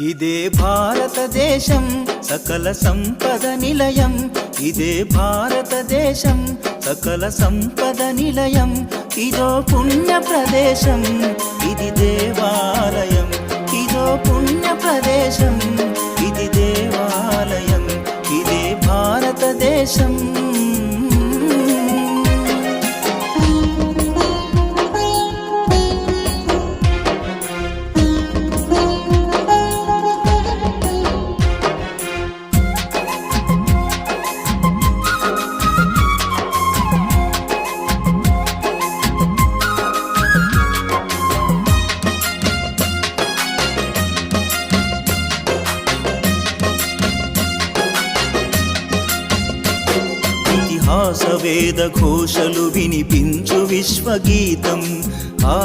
ఇదే భారతదేశం సకల సంపద నిలయం. ఇదే భారతదేశం సకల సంపద నిలయం. ఇదో పుణ్య ప్రదేశం ఇది దేవాలయం. ఇదో పుణ్య ప్రదేశం ఇది దేవాలయం. ఇదే భారతదేశం. ఇతిహాస వేద ఘోషలు వినిపించు విశ్వగీతం. ఆ